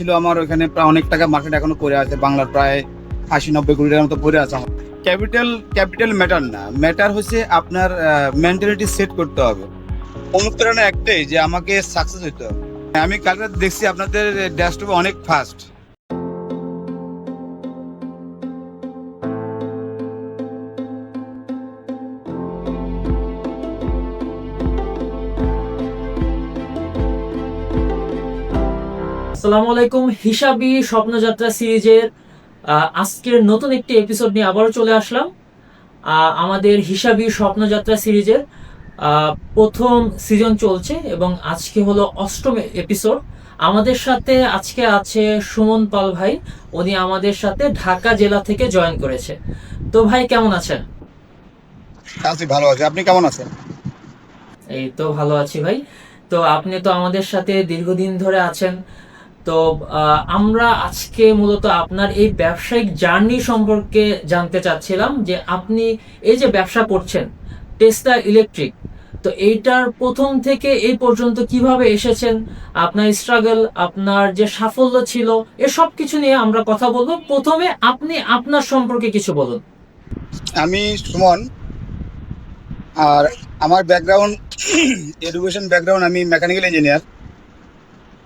ছিল আমার ওখানে প্রায় অনেক টাকা মার্কেট এখনও পড়ে আছে, বাংলার প্রায় আশি নব্বই কোটি টাকার মতো পড়ে আছে আমার। ক্যাপিটাল ক্যাপিটাল ম্যাটার না ম্যাটার হচ্ছে আপনার মেন্টালিটি সেট করতে হবে। অনুপ্রেরণা একটাই যে আমাকে সাকসেস হতে হবে। আমি কালকে দেখছি আপনাদের ড্যাশটপে অনেক ফাস্ট আসসালামু আলাইকুম হিসাবি স্বপ্নযাত্রা সিরিজের আজকের নতুন একটি এপিসোড নিয়ে আবারও চলে আসলাম। আমাদের হিসাবি স্বপ্নযাত্রা সিরিজের প্রথম সিজন চলছে এবং আজকে হলো অষ্টম এপিসোড আমাদের সাথে আজকে আছে সুমন পাল ভাই উনি আমাদের সাথে ঢাকা জেলা থেকে জয়েন করেছে। তো ভাই কেমন আছেন? আছি ভালো আছে। আপনি কেমন আছেন? এই তো ভালো আছি ভাই। তো আপনি তো আমাদের সাথে দীর্ঘদিন ধরে আছেন। তো আমরা আজকে মূলত আপনার এই ব্যবসায়িক জার্নি সম্পর্কে জানতে চাচ্ছিলাম যে আপনি এই যে ব্যবসা করছেন টেস্টা ইলেকট্রিক তো এইটার প্রথম থেকে এই পর্যন্ত কীভাবে এসেছেন? আপনার স্ট্রাগল আপনার যে সাফল্য ছিল এসব কিছু নিয়ে আমরা কথা বলব। প্রথমে আপনি আপনার সম্পর্কে কিছু বলুন। আমি সুমন আর আমার ব্যাকগ্রাউন্ড এডুকেশন ব্যাকগ্রাউন্ড আমি মেকানিক্যাল ইঞ্জিনিয়ার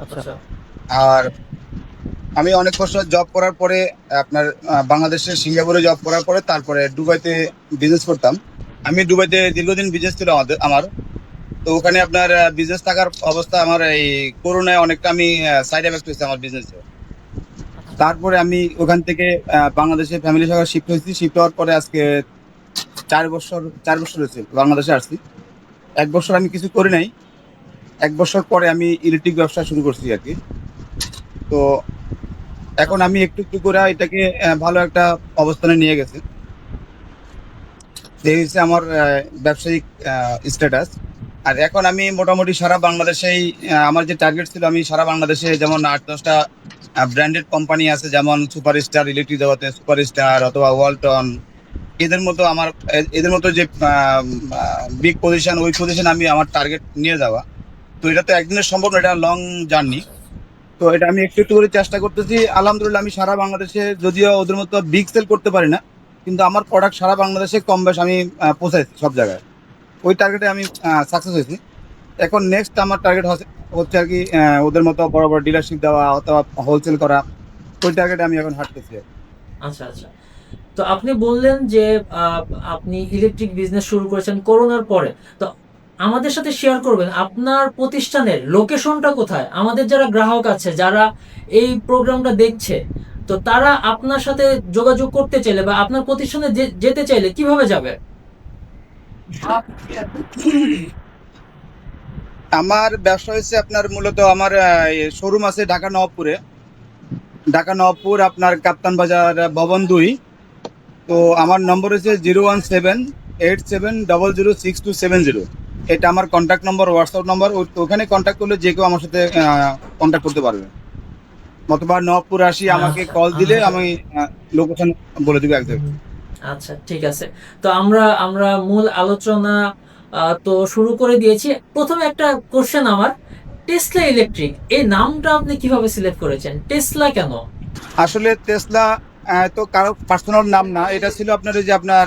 আচ্ছা। আর আমি অনেক বছর জব করার পরে, আপনার বাংলাদেশের সিঙ্গাপুরে জব করার পরে, তারপরে দুবাইতে বিজনেস করতাম। আমি দুবাইতে দীর্ঘদিন বিজনেস ছিল আমাদের, আমার। তো ওখানে আপনার বিজনেস থাকার অবস্থা আমার এই করোনায় অনেকটা আমি সাইড এফেক্ট হয়েছে আমার বিজনেসে তারপরে আমি ওখান থেকে বাংলাদেশে ফ্যামিলি সহ শিফট হয়েছি। শিফট হওয়ার পরে আজকে চার বছর চার বছর হয়েছে বাংলাদেশে আসছি। এক বছর আমি কিছু করি নাই। এক বছর পরে আমি ইলেকট্রিক ব্যবসা শুরু করছি আর কি। তো এখন আমি একটু একটু করে এটাকে ভালো একটা অবস্থানে নিয়ে গেছি। হচ্ছে আমার ব্যবসায়িক স্ট্যাটাস আর এখন আমি মোটামুটি সারা বাংলাদেশেই আমার যে টার্গেট ছিল আমি সারা বাংলাদেশে যেমন আট, দশটা ব্র্যান্ডেড কোম্পানি আছে, যেমন সুপার স্টার ইলেকট্রিক জগতে সুপার স্টার অথবা ওয়ালটন এদের মতো আমার, এদের মতো যে বিগ পজিশন ওই পজিশন আমি আমার টার্গেট নিয়ে যাওয়া। তো এটা তো একদিনের সম্ভব না, এটা লং জার্নি তো এটা আমি একটু একটু করে চেষ্টা করতেছি। আলহামদুলিল্লাহ আমি সারা বাংলাদেশে যদিও ওদের মতো বিগ সেল করতে পারি না, কিন্তু আমার প্রোডাক্ট সারা বাংলাদেশে কম বেশ আমি পৌঁছাইছি সব জায়গায়। ওই টার্গেটে আমি সাকসেস হয়েছি। এখন নেক্সট আমার টার্গেট হচ্ছে হচ্ছে আর কি ওদের মতো বড় বড় ডিলারশিপ দেওয়া অথবা হোলসেল করা। ওই টার্গেটে আমি এখন হাঁটতেছি আচ্ছা আচ্ছা। তো আপনি বললেন যে আপনি ইলেকট্রিক বিজনেস শুরু করেছেন করোনার পরে। তো আমাদের সাথে শেয়ার করবেন আপনার প্রতিষ্ঠানের লোকেশনটা কোথায়? আমাদের যারা গ্রাহক আছে, যারা এই প্রোগ্রামটা দেখছে, তো তারা আপনার সাথে যোগাযোগ করতে চাইলে বা আপনার প্রতিষ্ঠানে যেতে চাইলে কীভাবে যাবে? আমার ব্যবসা হয়েছে আপনার মূলত আমার শোরুম আছে ঢাকা নবাবপুরে। ঢাকা নবাবপুর, আপনার কাপ্তান বাজার ভবন দুই। তো আমার নম্বর হচ্ছে zero one seven eight seven double zero six two seven zero এটা আমার কন্ট্যাক্ট নম্বর হোয়াটসঅ্যাপ নম্বর ওখানে কন্ট্যাক্ট করলে যে কেউ আমার সাথে কন্ট্যাক্ট করতে পারবে। অথবা নবাবপুর আসি আমাকে কল দিলে আমি লোকেশন বলে দিব একদম। আচ্ছা ঠিক আছে। তো আমরা আমরা মূল আলোচনা তো শুরু করে দিয়েছি। প্রথমে একটা কোশ্চেন আমার টেসলা ইলেকট্রিক এই নামটা আপনি কীভাবে সিলেক্ট করেছেন? টেসলা কেন? আসলে টেসলা তো কারও পার্সোনাল নাম না। এটা ছিল আপনার যে আপনার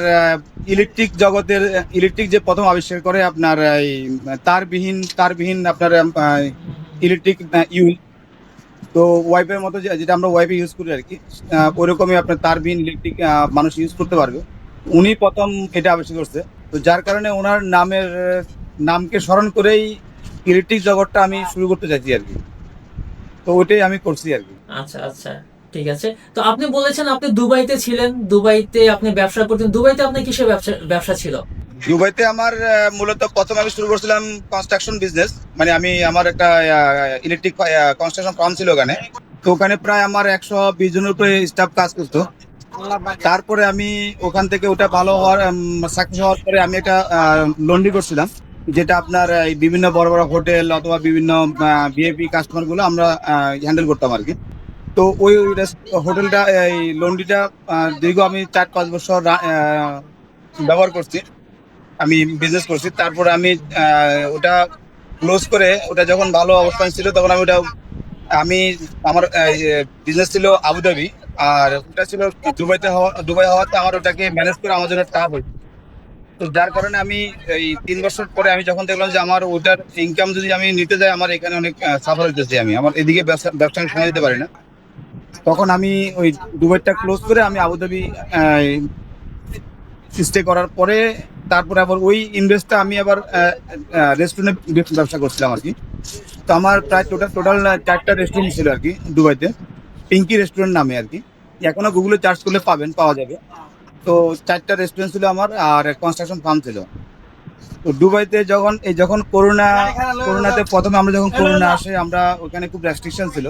ইলেকট্রিক জগতের ইলেকট্রিক যে প্রথম আবিষ্কার করে আপনার এই, তারবিহীন তারবিহীন আপনার ইলেকট্রিক ইউল তো ওয়াইফের মতো যেটা আমরা ওয়াইফে ইউজ করি আর কি ওরকমই আপনার তারবিহীন ইলেকট্রিক মানুষ ইউজ করতে পারবে। উনি প্রথম এটা আবিষ্কার করছে। তো যার কারণে ওনার নামের, নামকে স্মরণ করেই ইলেকট্রিক জগৎটা আমি শুরু করতে চাইছি আর কি। তো ওইটাই আমি করছি আর কি। আচ্ছা আচ্ছা। ঠিক আছে? তো আপনি বলেছেন আপনি দুবাইতে ছিলেন, দুবাইতে আপনি ব্যবসা করতেন। দুবাইতে আপনি কিসের ব্যবসা ব্যবসা ছিল? দুবাইতে আমার মূলত প্রথম আমি শুরু করছিলাম কনস্ট্রাকশন বিজনেস মানে আমি আমার একটা ইলেকট্রিক কনস্ট্রাকশন ফার্ম ছিল ওখানে। তো ওখানে প্রায় আমার একশো বিশ জনের উপরে স্টাফ কাজ করতো। তারপরে আমি ওখান থেকে ওটা ভালো হওয়ার সাকসেস হওয়ার পরে আমি একটা লন্ড্রি করছিলাম। যেটা আপনার বিভিন্ন বড় বড় হোটেল অথবা বিভিন্ন ভিআইপি কাস্টমারগুলো আমরা হ্যান্ডেল করতাম আর কি। তো ওই হোটেলটা, এই লন্ড্রিটা দীর্ঘ আমি চার পাঁচ বছর ব্যবহার করছি। আমি বিজনেস করছি। তারপরে আমি ওটা ক্লোজ করে, ওটা যখন ভালো অবস্থান ছিল, তখন আমি ওটা, আমি আমার বিজনেস ছিল আবুধাবি। আর ওটা ছিল দুবাইতে হওয়া, দুবাই হওয়াতে আমার ওটাকে ম্যানেজ করে আমার জন্য টাফ হয়েছে। তো যার কারণে আমি এই তিন বছর পরে আমি যখন দেখলাম যে আমার ওটার ইনকাম যদি আমি নিতে যাই, আমার এখানে অনেক সাফার হইতেছি আমি। আমার এদিকে ব্যবসা ব্যবসা সময় দিতে পারি না। তখন আমি ওই দুবাইটা ক্লোজ করে আমি আবুধাবি স্টে করার পরে তারপরে আবার ওই ইনভেস্টটা আমি আবার রেস্টুরেন্টে ব্যবসা করছিলাম আর কি। তো আমার প্রায় টোটাল টোটাল চারটা রেস্টুরেন্ট ছিল আর কি দুবাইতে। পিঙ্কি রেস্টুরেন্ট নামে আর কি। এখনও গুগলে চার্জ করলে পাবেন পাওয়া যাবে। তো চারটা রেস্টুরেন্ট ছিল আমার আর কনস্ট্রাকশন ফার্ম ছিল। তো দুবাইতে যখন এই যখন করোনা করোনাতে প্রথমে আমরা যখন করোনা আসে আমরা ওখানে খুব রেস্ট্রিকশন ছিল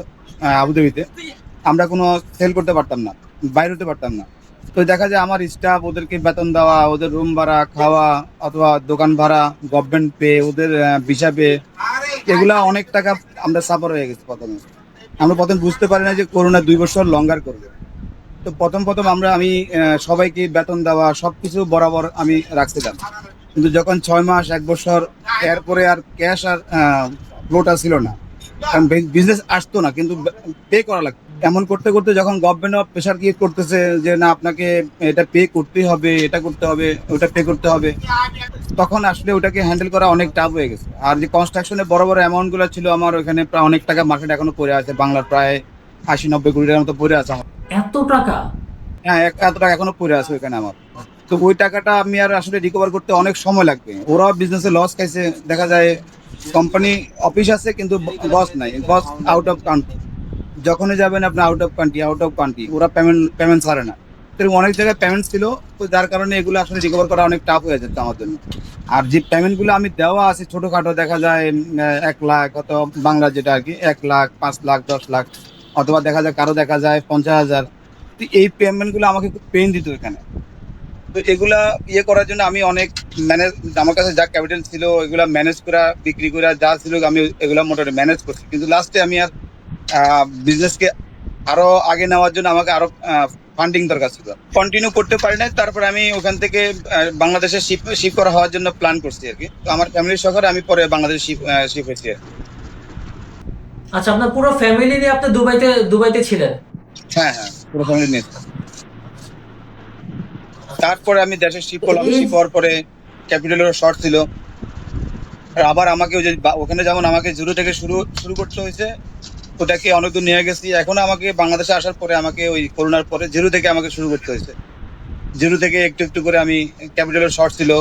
আবুধাবিতে। আমরা কোনো সেল করতে পারতাম না বাইরে হতে পারতাম না। তো দেখা যায় আমার স্টাফ ওদেরকে বেতন দেওয়া, ওদের রুম ভাড়া, খাওয়া অথবা দোকান ভাড়া গভর্নমেন্ট পে ওদের ভিসা পে এগুলা অনেক টাকা আমরা সাফার হয়ে গেছি প্রথমে। আমরা প্রথম বুঝতে পারি না যে করোনা দুই বছর লঙ্গার করবে। তো প্রথম প্রথম আমরা, আমি সবাইকে বেতন দেওয়া সব কিছু বরাবর আমি রাখছিলাম। কিন্তু যখন ছয় মাস, এক বছর, এরপরে আর ক্যাশ আর ফ্লোটা ছিল না। কারণ বিজনেস আসতো না, কিন্তু পে করা লাগতো। এমন করতে করতে যখন গভর্নমেন্ট অফ প্রেশার ক্রিয়েট করতেছে যে না আপনাকে এটা পে করতেই হবে এটা করতে হবে ওটা পে করতে হবে তখন আসলে ওটাকে হ্যান্ডেল করা অনেক টাফ হয়ে গেছে। আর যে কনস্ট্রাকশনে বড় বড় অ্যামাউন্টগুলো ছিল আমার ওখানে প্রায় অনেক টাকা মার্কেট এখনও পড়ে আছে বাংলার প্রায় আশি নব্বই কোটি টাকার মতো পড়ে আছে আমার। এত টাকা? হ্যাঁ এত টাকা এখনও পড়ে আছে ওখানে আমার। তো ওই টাকাটা আমি আর আসলে রিকভার করতে অনেক সময় লাগবে। ওরাও বিজনেসে লস খাইছে দেখা যায় কোম্পানি অফিস আছে কিন্তু বস নাই বস আউট অফ কান্ট্রি যখনই যাবেন আপনি out of country out of country ওরা পেমেন্ট পেমেন্ট ছাড়ে না। তো অনেক জায়গায় পেমেন্ট ছিল, তো যার কারণে এগুলো আসলে রিকভার করা অনেক টাফ হয়ে যেত আমার জন্য। আর যে পেমেন্টগুলো আমি দেওয়া আছে, ছোটোখাটো দেখা যায় এক লাখ অথবা বাংলা যেটা আর কি, এক লাখ, পাঁচ লাখ, দশ লাখ, অথবা দেখা যায় কারও দেখা যায় পঞ্চাশ হাজার। তো এই পেমেন্টগুলো আমাকে খুব পেন দিত এখানে। তো এগুলা ইয়ে করার জন্য আমি অনেক ম্যানেজ আমার কাছে যা ক্যাপিটাল ছিল, এগুলা ম্যানেজ করা, বিক্রি করা যা ছিল, আমি এগুলা মোটামুটি ম্যানেজ করছি। কিন্তু লাস্টে আমি আর বিজনেসকে আরও আগে নেওয়ার জন্য আমাকে আরও ফান্ডিং দরকার ছিল। কন্টিনিউ করতে পারি না তারপরে আমি ওখান থেকে বাংলাদেশে শিপ শিপ করা হওয়ার জন্য প্ল্যান করছি আর কি। তো আমার ফ্যামিলির সহকারে আমি পরে বাংলাদেশে শিপ শিপ হয়েছি আর আচ্ছা আপনার পুরো ফ্যামিলি নিয়ে আপনি দুবাইতে দুবাইতে ছিলেন? হ্যাঁ হ্যাঁ পুরো ফ্যামিলি নিয়ে। তারপরে আমি দেশে শিপ করলাম। শিপ হওয়ার পরে ক্যাপিটালের শর্ট ছিল। আর আবার আমাকে ওই যে ওখানে যেমন আমাকে জিরো থেকে শুরু শুরু করতে হয়েছে ওটাকে অনেক দূর নিয়ে গেছি। এখন আমাকে বাংলাদেশে আসার পরে আমাকে ওই করোনার পরে জিরো থেকে আমাকে শুরু করতে হয়েছে। জিরো থেকে একটু একটু করে আমি ক্যাপিটালের শর্ট ছিল।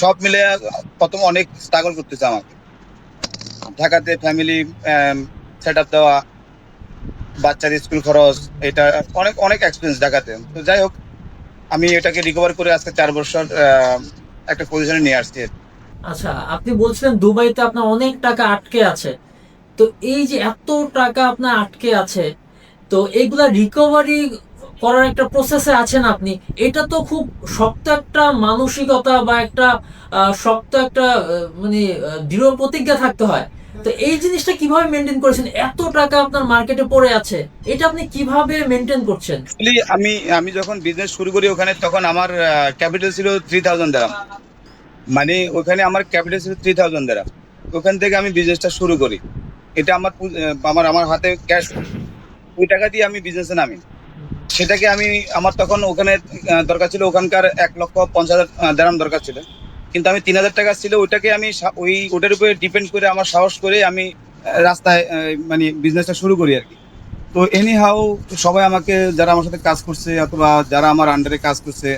সব মিলে প্রথম অনেক স্ট্রাগল করতেছে আমাকে। ঢাকাতে ফ্যামিলি সেট আপ দেওয়া, বাচ্চার স্কুল খরচ, এটা অনেক অনেক এক্সপিরিয়েন্স ঢাকাতে। তো যাই হোক, আমি এটাকে রিকভার করে আজকে চার বছর একটা পজিশনে নিয়ে আসছি। আচ্ছা আপনি বলছিলেন দুবাইতে আপনার অনেক টাকা আটকে আছে। তো এই যে এত টাকা আপনার আটকে আছে, তো এইগুলা রিকভারি করার একটা প্রসেসে আছেন আপনি, এটা তো খুব শক্ত একটা মানসিকতা বা একটা শক্ত একটা মানে দৃঢ় প্রতিজ্ঞা থাকতে হয়। তো এই জিনিসটা কীভাবে মেনটেন করেছেন? এত টাকা আপনার মার্কেটে পড়ে আছে, এটা আপনি কীভাবে মেনটেন করছেন? আমি আমি যখন বিজনেস শুরু করি ওখানে, তখন আমার ক্যাপিটাল ছিল থ্রি থাউজেন্ড দেরাম মানে ওখানে আমার ক্যাপিটাল ছিল থ্রি থাউজেন্ড দেরাম ওখান থেকে আমি বিজনেসটা শুরু করি। এটা আমার আমার আমার হাতে ক্যাশ ওই টাকা দিয়ে আমি বিজনেসে নামি। সেটাকে আমি, আমার তখন ওখানে দরকার ছিল ওখানকার এক লক্ষ পঞ্চাশ হাজার দেরাম দরকার ছিল। কিন্তু আমি তিন হাজার টাকা ছিল, ওইটাকে আমি ওই, ওটার উপরে ডিপেন্ড করে আমার সাহস করে আমি রাস্তায় মানে বিজনেসটা শুরু করি আর কি। তো এনি হাউ সবাই আমাকে, যারা আমার সাথে কাজ করছে অথবা যারা আমার আন্ডারে কাজ করছে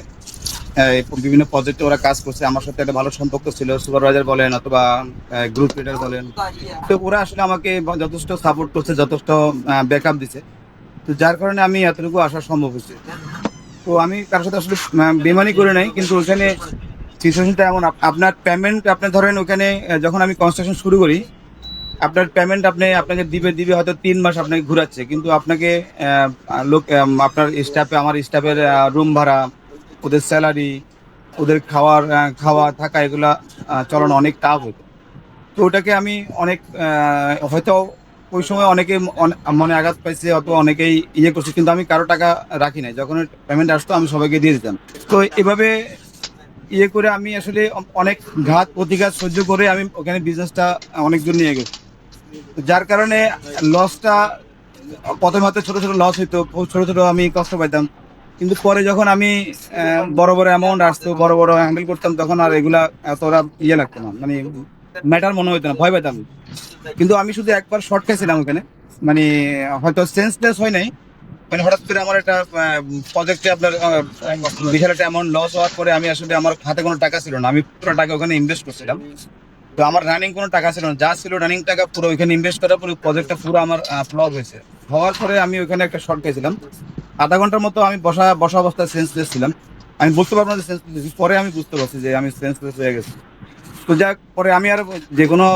বিভিন্ন প্রজেক্টে ওরা কাজ করছে। আমার সাথে একটা ভালো সম্পর্ক ছিল সুপারভাইজার বলেন অথবা গ্রুপ লিডার বলেন। তো ওরা আসলে আমাকে যথেষ্ট সাপোর্ট করছে, যথেষ্ট ব্যাকআপ দিছে। তো যার কারণে আমি এতটুকু আসা সম্ভব হয়েছে। তো আমি কারোর সাথে আসলে বেমানি করে নাই, কিন্তু ওখানে সিচুয়েশনটা এমন আপনার পেমেন্ট আপনি ধরেন ওখানে যখন আমি কনস্ট্রাকশন শুরু করি, আপনার পেমেন্ট আপনি, আপনাকে দিবে দিবে হয়তো তিন মাস আপনাকে ঘুরাচ্ছে। কিন্তু আপনাকে লোক আপনার স্টাফে আমার স্টাফের রুম ভাড়া ওদের স্যালারি ওদের খাওয়ার খাওয়া থাকা এগুলা চলানো অনেক টাফ হতো তো ওটাকে আমি অনেক হয়তো ওই সময় অনেকে অনে- মনে আঘাত পাইছে অথবা অনেকেই ইয়ে করছে, কিন্তু আমি কারও টাকা রাখি নাই। যখন পেমেন্ট আসতো, আমি সবাইকে দিয়ে দিতাম। তো এভাবে ইয়ে করে আমি আসলে অনেক ঘাত প্রতিঘাত সহ্য করে আমি ওখানে বিজনেসটা অনেক দূর নিয়ে গেছি। যার কারণে লসটা প্রথমে হাতে ছোট ছোট লস হইতো ছোট ছোট আমি কষ্ট পাইতাম। কিন্তু পরে যখন আমি বড় বড় অ্যামাউন্ট আসতো, বড় বড় হ্যান্ডেল করতাম, তখন আর এগুলা এতটা ইয়ে লাগতো না। মানে ম্যাটার মনে হইতো না, ভয় পেতাম কিন্তু আমি শুধু একবার শর্ট খাইছিলাম ওখানে। মানে হয়তো সেন্সলেস হয় নাই। মানে হঠাৎ করে আমার একটা প্রজেক্টে আপনার বিশাল একটা অ্যামাউন্ট লস হওয়ার পরে আমি আসলে আমার হাতে কোনো টাকা ছিল না। আমি পুরো টাকা ওখানে ইনভেস্ট করছিলাম। তো আমার রানিং কোনো টাকা ছিল না। যা ছিল রানিং টাকা পুরো ওইখানে ইনভেস্ট করার পরে প্রজেক্টটা পুরো আমার ফ্লপ হয়েছে। হওয়ার পরে আমি ওখানে একটা শর্ট খেয়েছিলাম আধা ঘণ্টার মতো আমি বসা বসা অবস্থায় সেন্সলেস ছিলাম। আমি বুঝতে পারব না যে সেন্সলেস পরে আমি বুঝতে পারছি যে আমি সেন্সলেস হয়ে গেছি। তো যাক, পরে আমি আর যে কোনো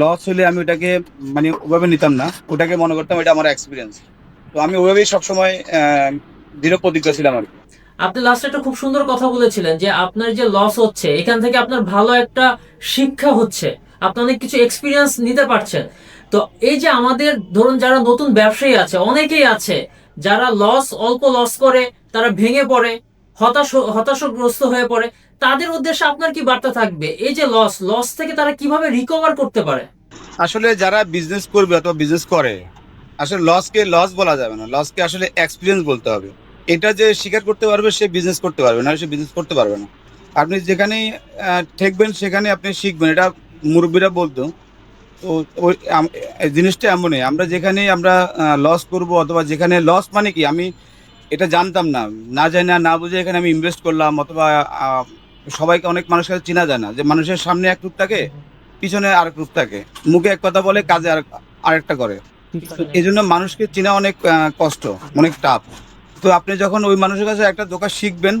লস হলে আমি ওটাকে মানে ওভাবে নিতাম না। ওটাকে মনে করতাম এটা আমার এক্সপিরিয়েন্স তো আমি ওভাবেই সবসময় দৃঢ় প্রতিজ্ঞ ছিলাম আর কি। আপনি লাস্টে একটা খুব সুন্দর কথা বলেছিলেন যে আপনার যে লস হচ্ছে, এখান থেকে আপনার ভালো একটা শিক্ষা হচ্ছে। আপনি অনেক কিছু এক্সপিরিয়েন্স নিতে পারছেন। তো এই যে আমাদের, ধরুন যারা নতুন ব্যবসায়ী আছে, অনেকেই আছে যারা লস অল্প লস করে, তারা ভেঙে পড়ে, হতাশ, হতাশগ্রস্ত হয়ে পড়ে, তাদের উদ্দেশ্যে আপনার কি বার্তা থাকবে? এই যে লস লস থেকে তারা কীভাবে রিকভার করতে পারে? আসলে যারা বিজনেস করবে অথবা বিজনেস করে, আসলে লসকে লস বলা যাবে না। লসকে আসলে এক্সপিরিয়েন্স বলতে হবে। এটা যে স্বীকার করতে পারবে, সে বিজনেস করতে পারবে না, সে বিজনেস করতে পারবে না। আপনি যেখানেই ঠেকবেন সেখানে আপনি শিখবেন। এটা মুরব্বীরা বলতো জিনিসটা এমনই, আমরা যেখানেই আমরা লস করব অথবা যেখানে লস মানে কি, আমি এটা জানতাম না না জানি না না বুঝে এখানে আমি ইনভেস্ট করলাম অথবা সবাইকে অনেক মানুষের কাছে চেনা যায় না যে মানুষের সামনে এক রূপ থাকে, পিছনে আরেক রূপ থাকে, মুখে এক কথা বলে, কাজে আর, আরেকটা করে। এই জন্য মানুষকে চেনা অনেক কষ্ট, অনেক টাফ তো আপনি যখন ওই মানুষের কাছে একটা ধোকা শিখবেন,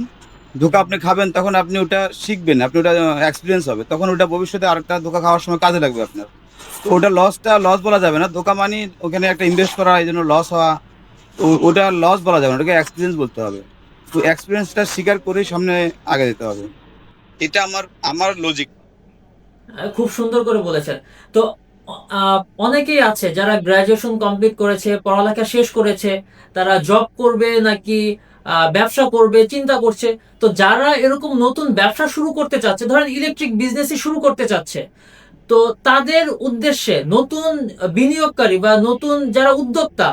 ধোকা আপনি খাবেন, তখন আপনি ওটা শিখবেন, আপনি ওটা এক্সপিরিয়েন্স হবে, তখন ওটা ভবিষ্যতে আরেকটা ধোকা খাওয়ার সময় কাজে লাগবে আপনার। তো ওটা লসটা লস বলা যাবে না। ধোকা মানে ওখানে একটা ইনভেস্ট করা এই জন্য লস হওয়া তো ওটা লস বলা যাবে না। ওটাকে এক্সপিরিয়েন্স বলতে হবে। তো এক্সপিরিয়েন্সটা স্বীকার করেই সামনে আগে যেতে হবে। এটা আমার আমার লজিক আহ, খুব সুন্দর করে বলেছেন। তো অনেকেই আছে যারা গ্রাজুয়েশন কমপ্লিট করেছে পড়ালেখা শেষ করেছে তারা জব করবে নাকি ব্যবসা করবে চিন্তা করছে। তো যারা এরকম নতুন ব্যবসা শুরু করতে চাচ্ছে ধরেন ইলেকট্রিক বিজনেসই শুরু করতে চাচ্ছে তো তাদের উদ্দেশ্যে নতুন বিনিয়োগকারী বা নতুন যারা উদ্যোক্তা,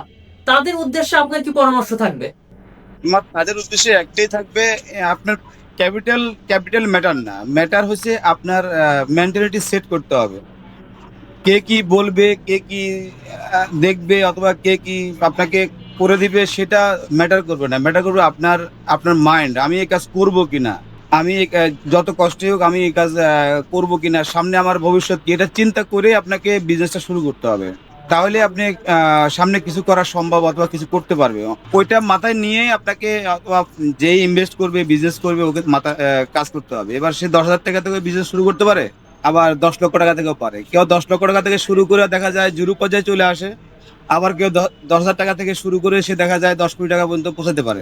তাদের উদ্দেশ্যে আপনার কি পরামর্শ থাকবে? তাদের উদ্দেশ্যে একটাই থাকবে আপনার ক্যাপিটাল ক্যাপিটাল ম্যাটার না। ম্যাটার হচ্ছে আপনার মেন্টালিটি সেট করতে হবে। কে কি বলবে, কে কি দেখবে অথবা কে কি আপনাকে করে দিবে, সেটা ম্যাটার করবে না। ম্যাটার করবে আপনার আপনার মাইন্ড আমি এই কাজ করব কিনা। আমি যত কষ্ট হোক আমি এই কাজ করব কিনা, সামনে আমার ভবিষ্যৎ কি, এটা চিন্তা করে আপনাকে বিজনেসটা শুরু করতে হবে। তাহলে আপনি সামনে কিছু করা সম্ভব অথবা কিছু করতে পারবে। ওইটা মাথায় নিয়ে আপনাকে, অথবা যে ইনভেস্ট করবে বিজনেস করবে, ওকে মাথা কাজ করতে হবে। এবার সে দশ হাজার টাকা থেকে বিজনেস শুরু করতে পারে, আবার দশ লক্ষ টাকা থেকেও পারে। কেউ দশ লক্ষ টাকা থেকে শুরু করে দেখা যায় জুরু পর্যায়ে চলে আসে, আবার কেউ দশ হাজার টাকা থেকে শুরু করে সে দেখা যায় দশ কোটি টাকা পর্যন্ত পৌঁছাতে পারে।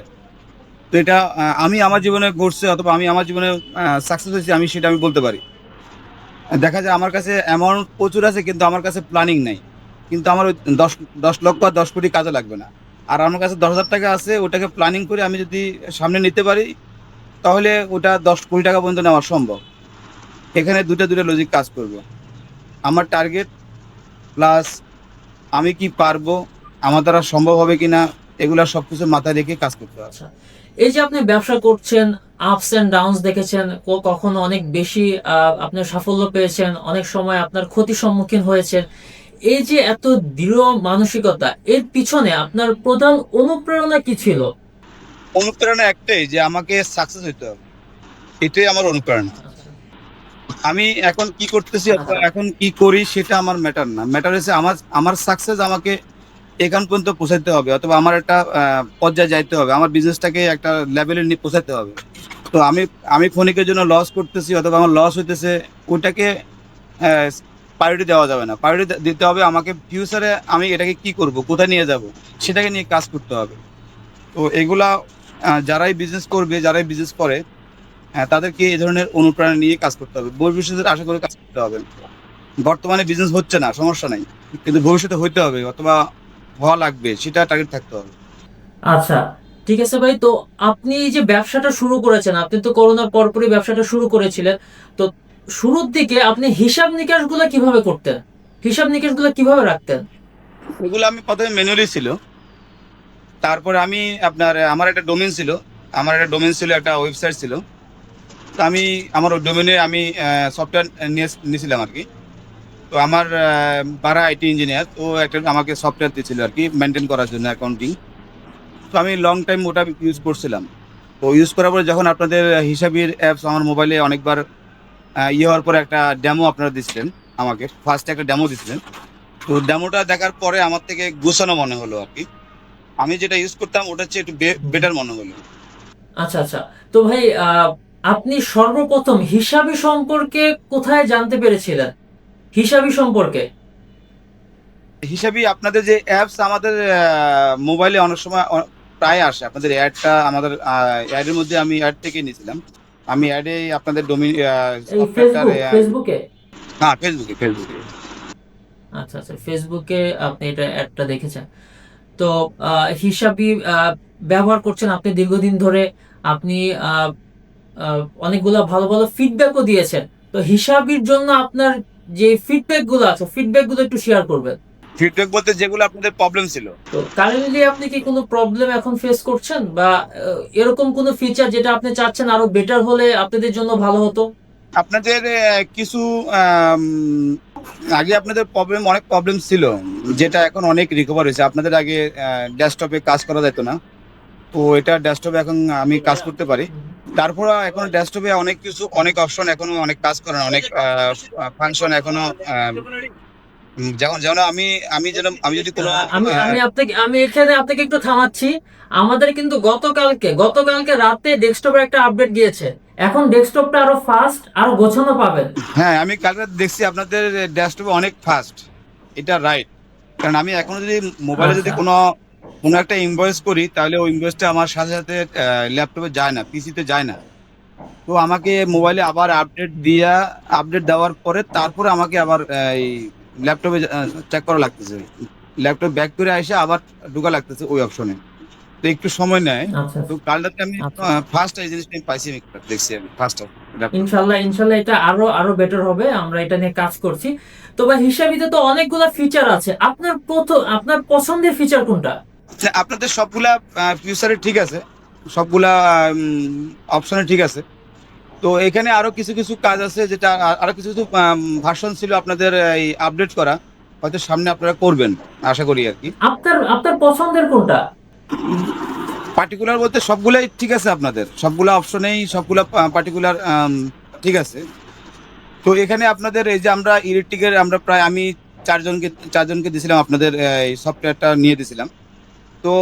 তো এটা আমি আমার জীবনে ঘটছে অথবা আমি আমার জীবনে সাকসেস হয়েছি, আমি সেটা আমি বলতে পারি। দেখা যায় আমার কাছে অ্যামাউন্ট প্রচুর আছে, কিন্তু আমার কাছে প্ল্যানিং নাই। কিন্তু আমার ওই দশ দশ লক্ষ আর দশ কোটি কাজে লাগবে না। আর আমার কাছে দশ হাজার টাকা আছে, ওটাকে প্ল্যানিং করে আমি যদি সামনে নিতে পারি, তাহলে ওটা দশ কোটি টাকা পর্যন্ত নেওয়া সম্ভব। এখানে দুটো দুটো লজিক কাজ করবে। আমার টার্গেট প্লাস আমি কি পারব, আমার দ্বারা সম্ভব হবে কিনা, এগুলা সব কিছু মাথায় রেখে কাজ করতে হবে। এই যে আপনি ব্যবসা করছেন আপস এন্ড ডাউনস দেখেছেন কখনো অনেক বেশি আহ, আপনি সাফল্য পেয়েছেন অনেক সময় আপনার ক্ষতির সম্মুখীন হয়েছেন। এই যে এত দৃঢ় মানসিকতা এর পিছনে আপনার প্রধান অনুপ্রেরণা কি ছিল? অনুপ্রেরণা একটাই যে আমাকে সাকসেস হইতে হবে। এটাই আমার অনুপ্রেরণা। আমি এখন কি করতেছি এখন কি করি সেটা আমার ম্যাটার না। ম্যাটার হচ্ছে আমার আমার সাকসেস আমাকে এখান পর্যন্ত পৌঁছাতে হবে, অথবা আমার একটা পর্যায়ে যাইতে হবে, আমার বিজনেসটাকে একটা লেভেলে নিয়ে পৌঁছাতে হবে। তো আমি আমি ক্ষণিকের জন্য লস করতেছি, অথবা আমার লস হইতেছে ওটাকে প্রায়োরিটি দেওয়া যাবে না। প্রায়োরিটি দিতে হবে আমাকে ফিউচারে আমি এটাকে কি করব, কোথায় নিয়ে যাব, সেটাকে নিয়ে কাজ করতে হবে। তো এগুলা যারাই বিজনেস করবে, যারাই বিজনেস করে তাদেরকে এই ধরনের অনুপ্রেরণা নিয়ে কাজ করতে হবে। ভবিষ্যতে আশা করে কাজ করতে হবে। বর্তমানে বিজনেস হচ্ছে না, সমস্যা নাই। কিন্তু ভবিষ্যতে হইতে হবে, অথবা হওয়া লাগবে সেটা টার্গেট থাকতে হবে। আচ্ছা ঠিক আছে ভাই তো আপনি এই যে ব্যবসাটা শুরু করেছেন আপনি তো করোনার পরপরই ব্যবসাটা শুরু করেছিলেন তো শুরুর দিকে আপনি হিসাব নিকাশগুলা কীভাবে করতেন? হিসাব নিকেশগুলো কীভাবে রাখতেন? ওগুলো আমি প্রথমে ম্যানুয়ালি ছিল। তারপরে আমি আপনার আমার একটা ডোমেন ছিল আমার একটা ডোমেন ছিল একটা ওয়েবসাইট ছিল। তো আমি আমার ডোমেনে আমি সফটওয়্যার নিয়ে নিয়েছিলাম আর কি। তো আমার বারা আইটি ইঞ্জিনিয়ার, ও একটা আমাকে সফটওয়্যার দিয়েছিল আর কি মেনটেন করার জন্য অ্যাকাউন্টিং তো আমি লং টাইম ওটা ইউজ করছিলাম। তো ইউজ করার পরে যখন আপনাদের হিসাবের অ্যাপস আমার মোবাইলে অনেকবার ইয়ে হওয়ার পরে একটা ডেমো আপনারা দিচ্ছিলেন আমাকে ফার্স্টে একটা ডেমো দিচ্ছিলেন তো ডেমোটা দেখার পরে আমার থেকে গোছানো মনে হলো আর কি। আমি যেটা ইউজ করতাম ওটা হচ্ছে একটু বেটার মনে হলো। আচ্ছা আচ্ছা। তো ভাই আপনি সর্বপ্রথম হিসাবি সম্পর্কে কোথায় জানতে পেরেছিলেন? হিসাবি সম্পর্কে? হিসাবে আপনাদের যে অ্যাপস আমাদের মোবাইলে অনেক সময় প্রায় আসে। আপনাদের অ্যাডটা আমাদের অ্যাডের মধ্যে আমি অ্যাড থেকে নিয়েছিলাম। আমি অ্যাডে আপনাদের ডোমিন ফেসবুক হ্যাঁ ফেসবুকে ফেসবুকে আচ্ছা আচ্ছা ফেসবুকে আপনি এটা অ্যাডটা দেখেছেন। তো হিসাবি ব্যবহার করছেন আপনি দীর্ঘদিন ধরে। আপনি অনেকগুলো ভালো ভালো ফিডব্যাকও দিয়েছেন। তো হিসাবির জন্য আপনার যে ফিডব্যাকগুলো আছে ফিডব্যাকগুলো একটু শেয়ার করবেন। ফিডব্যাক বলতে যেগুলো আপনাদের প্রবলেম ছিল। তো কারেন্টলি আপনি কি কোনো প্রবলেম এখন ফেস করছেন? বা এরকম কোনো ফিচার যেটা আপনি চাচ্ছেন আরও বেটার হলে আপনাদের জন্য ভালো হতো? আপনাদের কিছু আগে আপনাদের প্রবলেম অনেক প্রবলেম ছিল যেটা এখন অনেক রিকভার হয়েছে। আপনাদের আগে ডেস্কটপে কাজ করা যেত না। তো এটা ডেস্কটপে এখন আমি কাজ করতে পারি। তারপর এখন ডেস্কটপে অনেক কিছু অনেক অপশন এখনও অনেক কাজ করে না, অনেক ফাংশন এখনও যেমন যেমন আমি আমি যেন আমি যদি কোনো আমি আমি আপনাকে আমি এখানে আপনাকে একটু থামাচ্ছি। আমাদের কিন্তু গতকালকে গতকালকে রাতে ডেস্কটপের একটা আপডেট গিয়েছে। এখন ডেস্কটপটা আরও ফাস্ট আরও গোছানো পাবেন। হ্যাঁ আমি কালকে দেখছি আপনাদের ডেস্কটপে অনেক ফাস্ট এটা রাইট কারণ আমি এখনও যদি মোবাইলে যদি আচ্ছা। কোনো কোনো একটা ইনভয়েস করি তাহলে ওই ইনভয়েসটা আমার সাথে সাথে ল্যাপটপে যায় না পিসিতে যায় না। তো আমাকে মোবাইলে আবার আপডেট দিয়া আপডেট দেওয়ার পরে তারপরে আমাকে আবার এই ল্যাপটপে চেক করা লাগতেছে। ল্যাপটপ ব্যাক করে এসে আবার ঢোকা লাগতেছে ওই অপশনে তো একটু সময় নেয়। আচ্ছা তো কালটাতে আমি আচ্ছা। ফার্স্ট এই জিনিসটা আমি পাইছি আমি দেখছি আমি ফার্স্ট ইনশাল্লাহ ইনশাল্লাহ এটা আরও আরও বেটার হবে আমরা এটা নিয়ে কাজ করছি। তো ভাই হিসাবিতে তো অনেকগুলো ফিচার আছে। আপনার প্রথম আপনার পছন্দের ফিচার কোনটা? না, আপনাদের সবগুলা ফিউচারে ঠিক আছে। সবগুলা অপশনে ঠিক আছে। তো এখানে আরও কিছু কিছু কাজ আছে যেটা আরও কিছু কিছু ভার্সন ছিল আপনাদের এই আপডেট করা। হয়তো সামনে আপনারা করবেন আশা করি আর কি। আপনার আপনার পছন্দের কোনটা? পার্টিকুলার বলতে সবগুলাই ঠিক আছে আপনাদের। সবগুলা অপশনেই সবগুলা পার্টিকুলার ঠিক আছে। তো এখানে আপনাদের এই যে আমরা ইলেকট্রিকের আমরা প্রায় আমি চারজনকে চারজনকে দিছিলাম আপনাদের এই সফটওয়্যারটা নিয়ে দিছিলাম। তো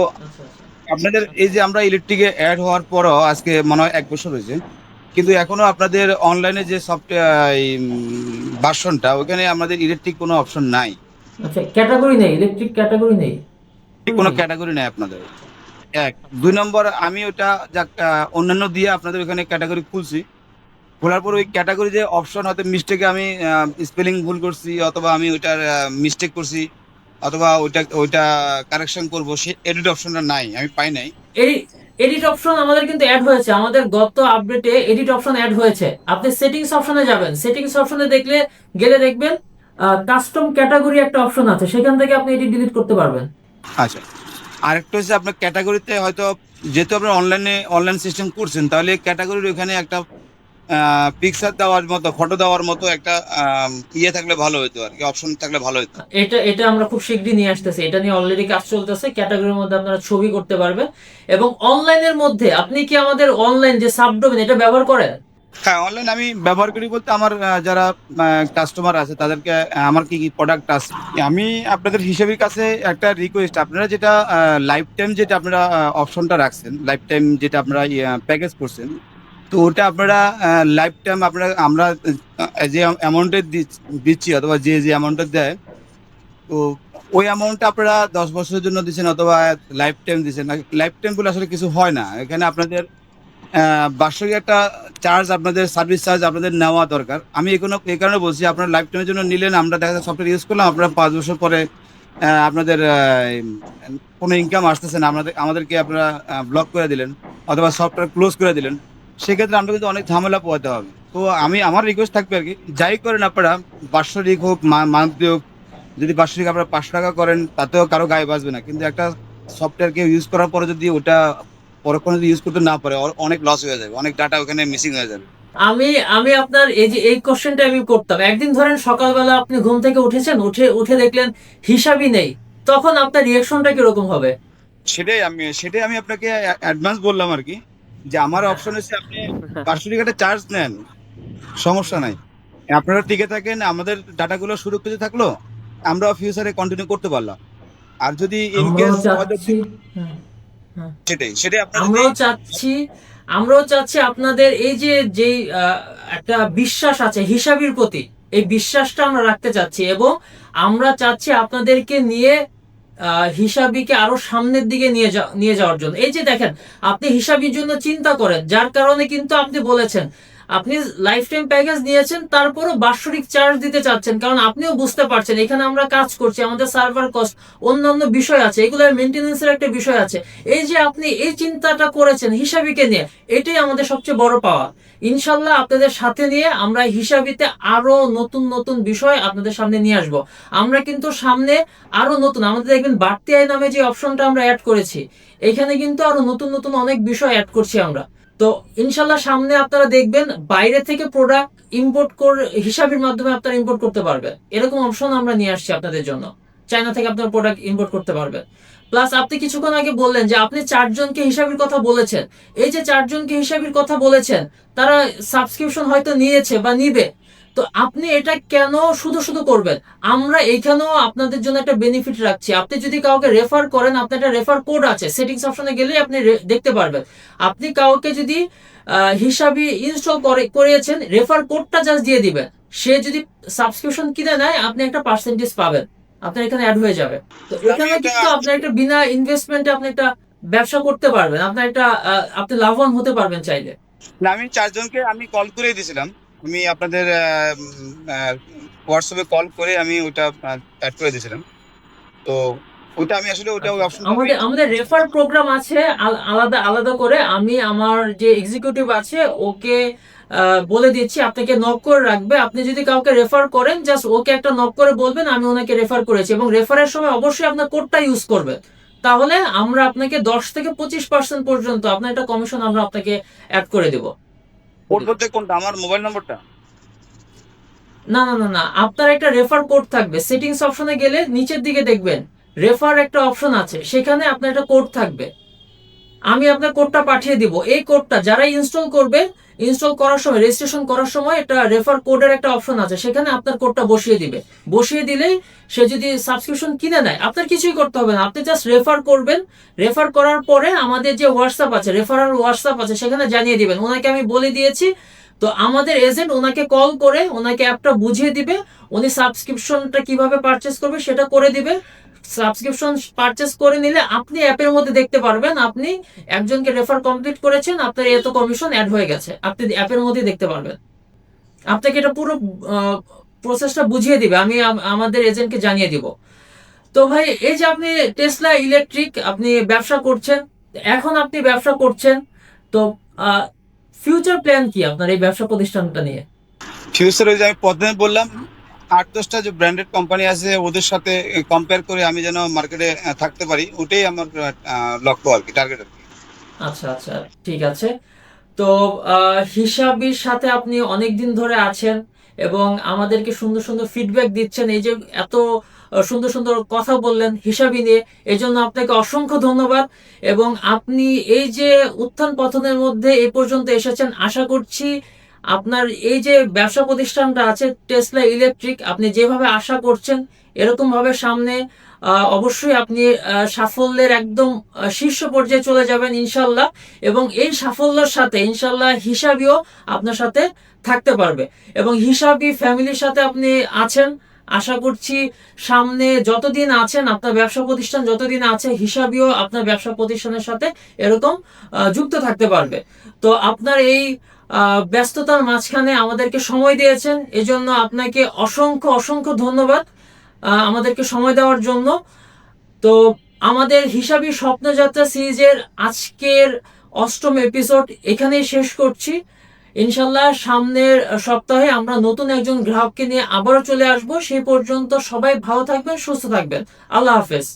আপনাদের এই যে আমরা ইলেকট্রিকে অ্যাড হওয়ার পরও আজকে মনে হয় এক বছর হয়েছে কিন্তু এখনও আপনাদের অনলাইনে যে সফটওয়্যার ভার্সনটা ওখানে আমাদের ইলেকট্রিক কোনো অপশন নাই। আচ্ছা ক্যাটাগরি নেই ইলেকট্রিক ক্যাটাগরি নেই? কোনো ক্যাটাগরি নাই আপনাদের। এক দুই নম্বর আমি ওটা যাক অন্যান্য দিয়ে আপনাদের ওখানে ক্যাটাগরি খুলছি। খোলার পর ওই ক্যাটাগরি যে অপশন হয়তো মিস্টেকে আমি স্পেলিং ভুল করছি অথবা আমি ওইটার মিস্টেক করছি। অথবা ওইটা ওইটা কারেকশন করব সে এডিট অপশনটা নাই আমি পাই নাই। এই এডিট অপশন আমাদের কিন্তু অ্যাড হয়েছে। আমাদের গত আপডেটে এডিট অপশন অ্যাড হয়েছে। আপনি সেটিংস অপশনে যাবেন। সেটিংস অপশনে দেখলে গেলে দেখবেন কাস্টম ক্যাটাগরি একটা অপশন আছে। সেখান থেকে আপনি এডিট ডিলিট করতে পারবেন। আচ্ছা। আরেকটা হচ্ছে আপনার ক্যাটাগরিতে হয়তো যেহেতু আপনার অনলাইনে অনলাইন সিস্টেম করছেন তাহলে ক্যাটাগরির ওখানে একটা পিকচার দেওয়ার মতো ফটো দেওয়ার মতো একটা ইয়ে থাকলে ভালো হতো আর কি অপশন থাকলে ভালো হতো এটা এটা আমরা খুব শীঘ্রই নিয়ে আসতেছি। এটা নিয়ে অলরেডি কাজ চলতেছে ক্যাটাগরির মধ্যে আপনারা ছবি করতে পারবেন। এবং অনলাইনের মধ্যে আপনি কি আমাদের অনলাইন যে সাবডোমেন এটা ব্যবহার করেন? হ্যাঁ অনলাইন আমি ব্যবহার করি বলতে আমার যারা কাস্টমার আছে তাদেরকে আমার কি কি প্রোডাক্ট আছে? আমি আপনাদের হিসেবের কাছে একটা রিকোয়েস্ট আপনারা যেটা লাইফ টাইম যেটা আপনারা অপশনটা রাখছেন লাইফ টাইম যেটা আপনারা প্যাকেজ করছেন তো ওটা আপনারা লাইফ টাইম আপনারা, আমরা যে অ্যামাউন্টে দিচ্ছি অথবা যে যে অ্যামাউন্টটা দেয়, তো ওই অ্যামাউন্টটা আপনারা দশ বছরের জন্য দিচ্ছেন অথবা লাইফ টাইম দিচ্ছেন। লাইফ টাইম বলে আসলে কিছু হয় না। এখানে আপনাদের বার্ষিক একটা চার্জ আপনাদের সার্ভিস চার্জ আপনাদের নেওয়া দরকার। আমি এই কোনো এই কারণে বলছি, আপনারা লাইফ টাইমের জন্য নিলেন, আমরা দেখা যাচ্ছে সফটওয়্যার ইউজ করলাম, আপনারা পাঁচ বছর পরে আপনাদের কোনো ইনকাম আসতেছে না। আমাদের, আমাদেরকে আপনারা ব্লক করে দিলেন, অথবা সফটওয়্যার ক্লোজ করে দিলেন। সেক্ষেত্রে আমরা কিন্তু অনেক ঝামেলা পোয়াতে হবে। তো আমি আমার রিকোয়েস্ট থাকবে আর কি যাই করেন আপনারা বাৎসরিক হোক মান্থলি হোক যদি বার্ষিক আপনারা পাঁচশো টাকা করেন তাতেও কারও গায়ে বাজবে না। কিন্তু একটা সফটওয়্যারকে ইউজ করার পরে যদি ওটা পরক্ষণে যদি ইউজ করতে না পারে অনেক লস হয়ে যাবে অনেক ডাটা ওখানে মিসিং হয়ে যাবে। আমি আমি আপনার এই যে এই কোশ্চেনটা আমি করতাম। একদিন ধরেন সকালবেলা আপনি ঘুম থেকে উঠেছেন উঠে উঠে দেখলেন হিসাবই নেই। তখন আপনার রিয়াকশনটা কীরকম হবে? সেটাই আমি সেটাই আমি আপনাকে অ্যাডভান্স বললাম আর কি। যে আমার অপশন হচ্ছে আপনি বার্ষিক একটা চার্জ নেন। সমস্যা নাই। আপনারা টিকে থাকেন আমাদের ডাটাগুলো সুরক্ষিত থাকল আমরা ফিউচারে কন্টিনিউ করতে পারলাম। আর যদি ইন কেস চাচ্ছি সেটাই সেটাই আপনারা আমরাও চাচ্ছি আমরাও চাচ্ছি আপনাদের এই যে যে একটা বিশ্বাস আছে হিসাবের প্রতি এই বিশ্বাসটা আমরা রাখতে চাচ্ছি এবং আমরা চাচ্ছি আপনাদেরকে নিয়ে হিসাবিকে আরও সামনের দিকে নিয়ে নিয়ে যাওয়ার জন্য। এই যে দেখেন, আপনি হিসাবির জন্য চিন্তা করেন, যার কারণে কিন্তু আপনি বলেছেন আপনি লাইফ টাইম প্যাকেজ নিয়েছেন, তারপরও বাৎসরিক চার্জ দিতে চাচ্ছেন, কারণ আপনিও বুঝতে পারছেন, এখানে আমরা কাজ করছি, আমাদের সার্ভার কস্ট অন্যান্য বিষয় আছে এগুলো মেনটেন্যান্সের একটা বিষয় আছে। এই যে আপনি এই চিন্তাটা করেছেন হিসাবিকে নিয়ে, এটাই আমাদের সবচেয়ে বড় পাওয়া। ইনশাল্লাহ আপনাদের সাথে নিয়ে আমরা হিসাবিতে আরও নতুন নতুন বিষয় আপনাদের সামনে নিয়ে আসব। আমরা কিন্তু সামনে আরও নতুন, আমাদের দেখবেন বাড়তি আয় নামে যে অপশনটা আমরা অ্যাড করেছি, এখানে কিন্তু আরও নতুন নতুন অনেক বিষয় অ্যাড করছি আমরা। তো ইনশাল্লাহ সামনে আপনারা দেখবেন বাইরে থেকে প্রোডাক্ট ইম্পোর্ট করে, হিসাবের মাধ্যমে আপনারা ইম্পোর্ট করতে পারবেন এরকম অপশন আমরা নিয়ে আসছি আপনাদের জন্য। চায়না থেকে আপনার প্রোডাক্ট ইম্পোর্ট করতে পারবেন প্লাস আপনি কিছুক্ষণ আগে বললেন যে আপনি চারজনকে হিসাবের কথা বলেছেন। এই যে চারজনকে হিসাবের কথা বলেছেন, তারা সাবস্ক্রিপশন হয়তো নিয়েছে বা নিবে। তো আপনি এটা কেন শুধু শুধু করবেন? আমরা এইখানেও আপনাদের জন্য একটা বেনিফিট রাখছি। আপনি যদি কাউকে রেফার করেন আপনার একটা রেফার কোড আছে। সেটিংস অপশনে গেলে আপনি দেখতে পারবেন। আপনি কাউকে যদি হিসাবি ইনস্টল করে করিয়েছেন রেফার কোডটা জাস্ট দিয়ে দিবেন। সে যদি সাবস্ক্রিপশন কিনে নেয় আপনি একটা পার্সেন্টেজ পাবেন। আপনার এখানে অ্যাড হয়ে যাবে। তো এখানে কিন্তু আপনার একটা বিনা ইনভেস্টমেন্টে আপনি একটা ব্যবসা করতে পারবেন। আপনার একটা আপনি লাভবান হতে পারবেন চাইলে। আমি চারজনকে আমি কল করে দিয়েছিলাম আমি আপনাদের হোয়াটসঅ্যাপে কল করে আমি ওটা অ্যাড করে দিয়েছিলাম। তো ওটা আমি আসলে ওটা অপশন আমাদের আমাদের রেফার প্রোগ্রাম আছে আলাদা আলাদা করে। আমি আমার যে এক্সিকিউটিভ আছে ওকে বলে দিচ্ছি আপনাকে নক করে রাখবে। আপনি যদি কাউকে রেফার করেন জাস্ট ওকে একটা নক করে বলবেন আমি ওনাকে রেফার করেছি। এবং রেফারের সময় অবশ্যই আপনার কোডটা ইউজ করবেন তাহলে আমরা আপনাকে দশ থেকে পঁচিশ পার্সেন্ট পর্যন্ত আপনার একটা কমিশন আমরা আপনাকে অ্যাড করে দেব। কোনটা? আমার মোবাইল নম্বরটা? না না না না। আপনার একটা রেফার কোড থাকবে। সেটিংস অপশনে গেলে নিচের দিকে দেখবেন। রেফার একটা অপশন আছে। সেখানে আপনার একটা কোড থাকবে। আমি আপনার কোডটা পাঠিয়ে দিব। এই কোডটা যারা ইনস্টল করবে ইনস্টল করার সময় রেজিস্ট্রেশন করার সময় একটা রেফার কোডের একটা অপশন আছে। সেখানে আপনার কোডটা বসিয়ে দিবে। বসিয়ে দিলেই সে যদি সাবস্ক্রিপশন কিনে নেয়, আপনার কিছুই করতে হবে না। আপনি জাস্ট রেফার করবেন। রেফার করার পরে আমাদের যে হোয়াটসঅ্যাপ আছে রেফারাল হোয়াটসঅ্যাপ আছে, সেখানে জানিয়ে দিবেন। ওনাকে আমি বলে দিয়েছি। তো আমাদের এজেন্ট ওনাকে কল করে, ওনাকে অ্যাপটা বুঝিয়ে দিবে। উনি সাবস্ক্রিপশনটা কীভাবে পারচেস করবে সেটা করে দিবে। সাবস্ক্রিপশন পারচেস করে নিলে আপনি অ্যাপের মধ্যে দেখতে পারবেন, আপনি একজনকে রেফার কমপ্লিট করেছেন, আপনার এত কমিশন অ্যাড হয়ে গেছে। আপনি অ্যাপের মধ্যে দেখতে পারবেন। আপনাকে এটা পুরো প্রসেসটা বুঝিয়ে দিবে, আমি আমাদের এজেন্টকে জানিয়ে দিব। তো ভাই, এই যে আপনি টেসলা ইলেকট্রিক আপনি ব্যবসা করছেন, এখন আপনি ব্যবসা করছেন, তো ফিউচার প্ল্যান কি আপনার এই ব্যবসা প্রতিষ্ঠানটা নিয়ে? ফিউচারে যে আমি প্রথমে বললাম আট দশটা যে ব্র্যান্ডেড কোম্পানি আছে, ওদের সাথে কম্পেয়ার করে আমি যেন মার্কেটে থাকতে পারি, ওটাই আমার লক্ষ্য আর কি টার্গেট আর কি। আচ্ছা আচ্ছা ঠিক আছে। তো হিসাবির সাথে আপনি অনেক দিন ধরে আছেন এবং আমাদেরকে সুন্দর সুন্দর ফিডব্যাক দিচ্ছেন। এই যে এত সুন্দর সুন্দর কথা বললেন হিসাবি নিয়ে এই জন্য আপনাকে অসংখ্য ধন্যবাদ এবং আপনি এই যে উত্থান পতনের মধ্যে এ পর্যন্ত এসেছেন, আশা করছি আপনার এই যে ব্যবসা প্রতিষ্ঠানটা আছে টেসলা ইলেকট্রিক আপনি যেভাবে আশা করছেন এরকম ভাবে সামনে অবশ্যই আপনি সাফল্যের একদম শীর্ষ পর্যায়ে চলে যাবেন ইনশাল্লাহ এবং এই সাফল্যের সাথে, ইনশাল্লাহ হিসাবিও আপনার সাথে থাকতে পারবে এবং হিসাবি ফ্যামিলির সাথে আপনি আছেন। আশা করছি সামনে যতদিন আছেন, আপনার ব্যবসা প্রতিষ্ঠান যতদিন আছে, হিসাবিও আপনার ব্যবসা প্রতিষ্ঠানের সাথে এরকম যুক্ত থাকতে পারবে। তো আপনার এই ব্যস্ততার মাঝখানে আমাদেরকে সময় দিয়েছেন। এজন্য আপনাকে অসংখ্য অসংখ্য ধন্যবাদ আমাদেরকে সময় দেওয়ার জন্য। তো আমাদের হিসাবি স্বপ্নযাত্রা সিরিজের আজকের অষ্টম এপিসোড এখানেই শেষ করছি। ইনশাল্লাহ সামনের সপ্তাহে আমরা নতুন একজন গ্রাহককে নিয়ে আবারও চলে আসব। সেই পর্যন্ত সবাই ভালো থাকবেন, সুস্থ থাকবেন। আল্লাহ হাফেজ।